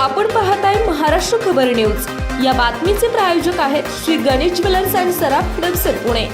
आपण पाहताय महाराष्ट्र खबर न्यूज. या बातमीचे प्रायोजक आहेत श्री गणेश ज्वेलर्स अँड सराफ हडपसर पुणे.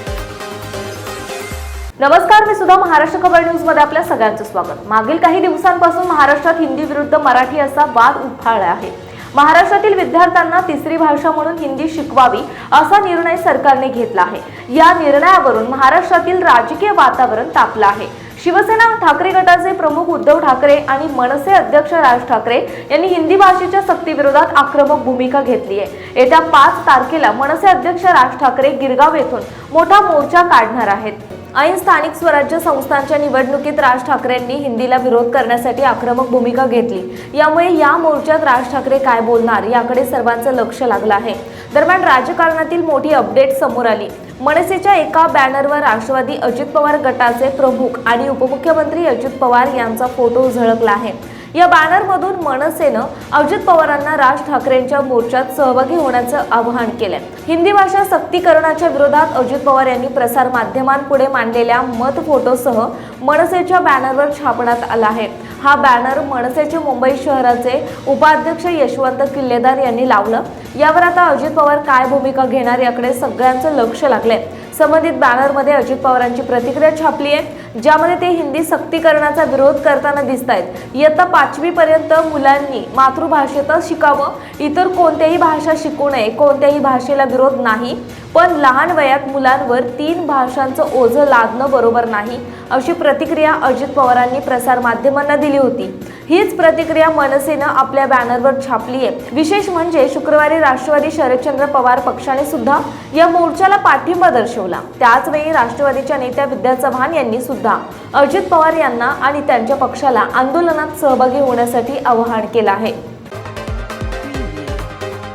नमस्कार मी सुद्धा महाराष्ट्र खबर न्यूजमध्ये आपल्या सगळ्यांचं स्वागत. मागील काही दिवसांपासून महाराष्ट्रात हिंदी विरुद्ध मराठी असा वाद उफाळला आहे. महाराष्ट्रातील विद्यार्थ्यांना तिसरी भाषा म्हणून हिंदी शिकवावी असा निर्णय सरकारने घेतला आहे. या निर्णयावरून महाराष्ट्रातील राजकीय वातावरण तापलं आहे. शिवसेना ठाकरे गटाचे प्रमुख उद्धव ठाकरे आणि मनसे अध्यक्ष राज ठाकरे यांनी हिंदी भाषेच्या सक्तीविरोधात आक्रमक भूमिका घेतली आहे. येत्या पाच तारखेला मनसे अध्यक्ष राज ठाकरे गिरगाव येथून मोठा मोर्चा काढणार आहेत. ऐन स्थानिक स्वराज्य संस्थांच्या निवडणुकीत राज ठाकरेंनी हिंदीला विरोध करण्यासाठी आक्रमक भूमिका घेतली. यामुळे या मोर्चात राज ठाकरे काय बोलणार याकडे सर्वांचं लक्ष लागलं आहे. दरम्यान राजकारणातील मोठी अपडेट समोर आली. मनसेच्या एका बॅनरवर राष्ट्रवादी अजित पवार गटाचे प्रमुख आणि उपमुख्यमंत्री अजित पवार यांचा फोटो झळकला आहे. या बॅनरमधून मनसेनं अजित पवारांना राज ठाकरेंच्या मोर्चात सहभागी होण्याचं आवाहन केलंय. हिंदी भाषा सक्तीकरणाच्या विरोधात अजित पवार यांनी प्रसार माध्यमांपुढे मांडलेल्या मत फोटोसह मनसेच्या बॅनरवर छापण्यात आला आहे. हा बॅनर मनसेचे मुंबई शहराचे उपाध्यक्ष यशवंत किल्लेदार यांनी लावलं. यावर आता अजित पवार काय भूमिका घेणार याकडे सगळ्यांचं लक्ष लागलंय. संबंधित बॅनरमध्ये अजित पवारांची प्रतिक्रिया छापली आहे ज्यामध्ये ते हिंदी सक्तीकरणाचा विरोध करताना दिसत आहेत इयत्ता पाचवीपर्यंत मुलांनी मातृभाषेतच शिकावं इतर कोणत्याही भाषा शिकू नये कोणत्याही भाषेला विरोध नाही पण लहान वयात मुलांवर तीन भाषांचं ओझं लादणं बरोबर नाही अशी प्रतिक्रिया अजित पवारांनी प्रसार माध्यमांना दिली होती. हीच प्रतिक्रिया मनसेनं आपल्या बॅनरवर छापली आहे विशेष म्हणजे शुक्रवारी राष्ट्रवादी शरदचंद्र पवार पक्षाने सुद्धा या मोर्चाला पाठिंबा दर्शवला. त्याचवेळी राष्ट्रवादीच्या नेत्या विद्या चव्हाण यांनी सुद्धा अजित पवार यांना आणि त्यांच्या पक्षाला आंदोलनात सहभागी होण्यासाठी आवाहन केलं आहे.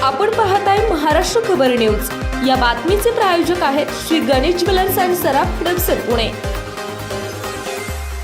आपण पाहत आहे महाराष्ट्र खबर न्यूज. या बातमीचे प्रायोजक आहेत श्री गणेश ज्वेलर्स अँड सराफ हडपसर पुणे.